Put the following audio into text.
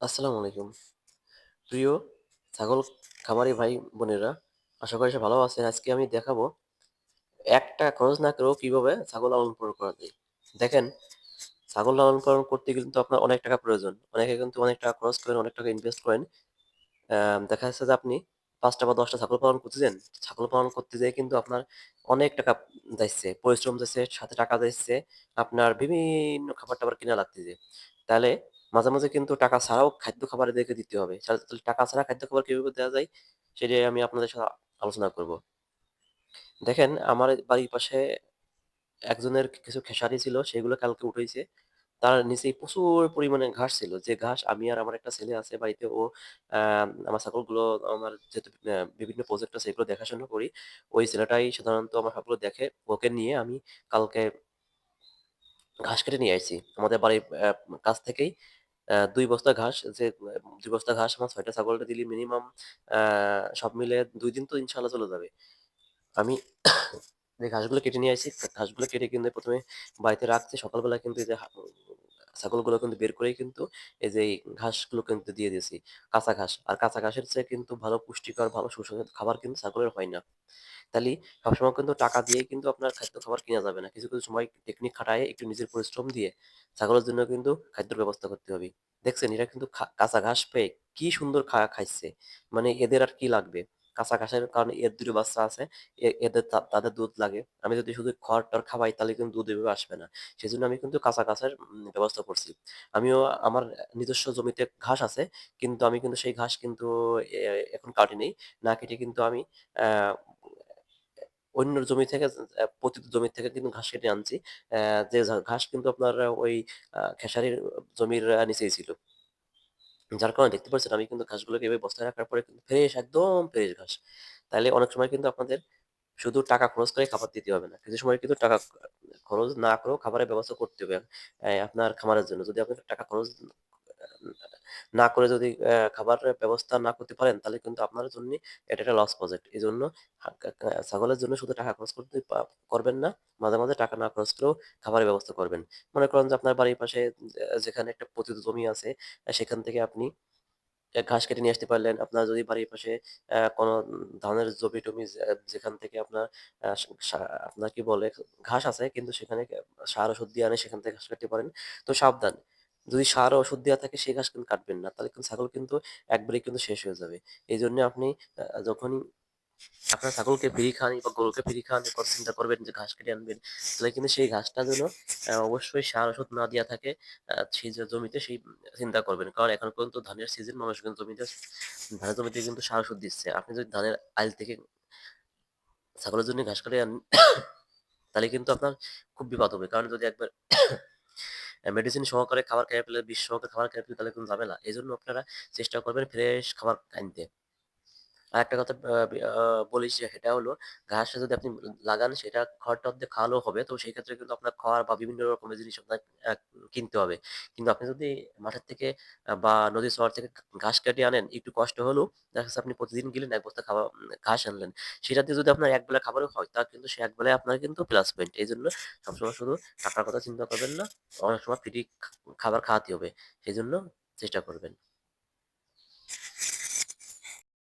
আসসালামু আলাইকুম। প্রিয় ছাগল খামারি ভাই বোনেরা, আশা করি সবাই ভালো আছেন। আজকে আমি দেখাবো একটা খরচ না করেও কীভাবে ছাগল লালন পালন করা যায়। দেখেন, ছাগল লালন পালন করতে কিন্তু আপনার অনেক টাকা প্রয়োজন। অনেকে কিন্তু অনেক টাকা খরচ করেন, অনেক টাকা ইনভেস্ট করেন। দেখা যাচ্ছে যে আপনি পাঁচটা বা দশটা ছাগল পালন করতে করতেছেন। ছাগল পালন করতে যেয়ে কিন্তু আপনার অনেক টাকা যাইচ্ছে, পরিশ্রম যাচ্ছে, সাথে টাকা যাইচ্ছে, আপনার বিভিন্ন খাবার-টাবার কিনা লাগতেছে। তাহলে মাঝে, মাঝে কিন্তু টাকা ছাড়াও খাদ্য খাবার এদেরকে দিতে হবে। টাকা ছাড়া খাদ্য খাবার কীভাবে দেওয়া যায়, সেটাই আমি আপনাদের সাথে আলোচনা করব। দেখেন, আমার বাড়ির পাশে একজনের কিছু খেসারি ছিল, সেগুলো কালকে উঠাইছে। তার নিচেই প্রচুর পরিমাণে ঘাস ছিল। যে ঘাস আমি আর আমার একটা ছেলে আছে বাড়িতে ও আমার ছাগলগুলো আমার যেহেতু বিভিন্ন প্রজেক্ট আছে এগুলো দেখাশোনা করি। ওই ছেলেটাই সাধারণত আমার সবগুলো দেখে। ওকে নিয়ে আমি কালকে ঘাস কেটে নিয়ে আইছি। আমাদের বাড়ির কাছ থেকেই ২ বস্তা ঘাস, যে দুই বস্তা ঘাস আমার ৬ টা ছাগলকে দিলে মিনিমাম সব মিলে দুই দিন তো ইনশাল্লাহ চলে যাবে। আমি যে ঘাসগুলো কেটে নিয়ে আসি, ঘাসগুলো কেটে কিন্তু প্রথমে বাড়িতে রাখছি। সকালবেলা কিন্তু যে ছাগলগুলো কিন্তু বের করেই কিন্তু এই যে ঘাসগুলো কিন্তু দিয়ে দিয়েছি। কাঁচা ঘাস। আর কাঁচা ঘাসের চেয়ে কিন্তু ভালো পুষ্টিকর, ভালো সুস্বাদু খাবার কিন্তু ছাগলের হয় না। তাইলে সবসময় কিন্তু টাকা দিয়েই কিন্তু আপনার খাদ্য খাবার কিনা যাবে না। কিছু, কিছু সময় টেকনিক খাটায়ে একটু নিজের পরিশ্রম দিয়ে ছাগলের জন্য কিন্তু খাদ্যের ব্যবস্থা করতে হবে। দেখছেন এরা কিন্তু কাঁচা ঘাস পেয়ে কি সুন্দর খা খাইছে মানে এদের আর কি লাগবে? কাঁচা ঘাসের কারণে এর দুটো বাচ্চা আছে। এদের তাদের দুধ লাগে। আমি যদি শুধু খড় টর খাওয়াই, তাহলে কিন্তু দুধ এভাবে আসবে না। সেজন্য আমি কিন্তু কাঁচা ঘাসের ব্যবস্থা করছি। আমিও আমার নিজস্ব জমিতে ঘাস আছে। কিন্তু আমি কিন্তু সেই ঘাস কিন্তু এখন কাটি নাই। না কেটে কিন্তু আমি অন্য জমি থেকে পতিত জমি থেকে কিন্তু ঘাস কেটে আনছি। যে ঘাস কিন্তু আপনার ওই খেসারির জমির নিচেই ছিল। যার কারণে দেখতে পাচ্ছেন আমি কিন্তু ঘাসগুলোকে এভাবে বস্তায় রাখার পরে কিন্তু ফ্রেশ, একদম ফ্রেশ ঘাস। তাহলে অনেক সময় কিন্তু আপনাদের শুধু টাকা খরচ করে খাবার দিতে হবে না। কিছু সময় কিন্তু টাকা খরচ না করেও খাবারের ব্যবস্থা করতে হবে। আপনার খামারের জন্য। যদি আপনি টাকা খরচ না করে যদি অ্যা খাবারের ব্যবস্থা না করতে পারেন, তাহলে কিন্তু আপনার জন্যই এটা একটা লস প্রজেক্ট। কা কা ছাগলের জন্য শুধু টাকা খরচ করতে করবেন না। মাঝে, মাঝে টাকা না খরচ করেও খাবারের ব্যবস্থা করবেন। মনে করেন যে আপনার বাড়ির পাশে যেখানে একটা পতিত জমি আছে, সেখান থেকে আপনি ঘাস কেটে নিয়ে আসতে পারলেন। আপনার যদি বাড়ির পাশে কোনো ধানের জমি-টমি যেখান থেকে আপনার আপনার কি বলে ঘাস আছে কিন্তু সেখানে সার ওষুধ দিয়ে আনে সেখান থেকে ঘাস কাটতে পারেন। তো সাবধান। যদি সার ওষুধ দেওয়া থাকে, সেই ঘাস কিন্তু কাটবেন না। তাহলে কিন্তু ছাগল কিন্তু একবারেই কিন্তু শেষ হয়ে যাবে। এই জন্য আপনি যখনই আপনার ছাগলকে ফ্রি খান বা গরুকে ফ্রি খাওয়ান, এরপর চিন্তা করবেন যে ঘাস কেটে আনবেন। তাহলে কিন্তু সেই ঘাসটা যেন অবশ্যই সার ওষুধ না দেওয়া থাকে সেই জমিতে সেই চিন্তা করবেন। কারণ এখন পর্যন্ত ধানের সিজন মানুষ কিন্তু জমিতে, ধানের জমিতে কিন্তু সার ওষুধ দিচ্ছে। আপনি যদি ধানের আইল থেকে ছাগলের জন্য ঘাস কাটে আনেন, তাহলে কিন্তু আপনার খুব বিপদ হবে। কারণ যদি একবার মেডিসিন সহকারে খাবার খেয়ে ফেলে, বিষ সহকারে খাবার খেয়ে ফেলে তাহলে কিন্তু যাবে না এই জন্য আপনারা চেষ্টা করবেন ফ্রেশ খাবার আনতে। আর একটা কথা বলি সেটা হলো ঘাসটা যদি আপনি লাগান সেটা খড়-টড় দিয়ে খাওয়ালেও হবে। তো সেই ক্ষেত্রে কিন্তু আপনার খড় বা বিভিন্ন রকমের জিনিস আপনার কিনতে হবে। কিন্তু আপনি যদি মাঠের থেকে বা নদীর শহর থেকে ঘাস কাটিয়ে আনেন, একটু কষ্ট হলেও দেখা যাচ্ছে আপনি প্রতিদিন গেলেন এক বস্তা খাবার ঘাস আনলেন। সেটা দিয়ে যদি আপনার এক একবেলা খাবারও হয়, তা কিন্তু সে এক বেলায় আপনার কিন্তু প্লাস পয়েন্ট। এই জন্য সবসময় শুধু টাকার কথা চিন্তা করবেন না। অনেক সময় ফ্রি খাবার খাওয়াতে হবে। সেই জন্য চেষ্টা করবেন।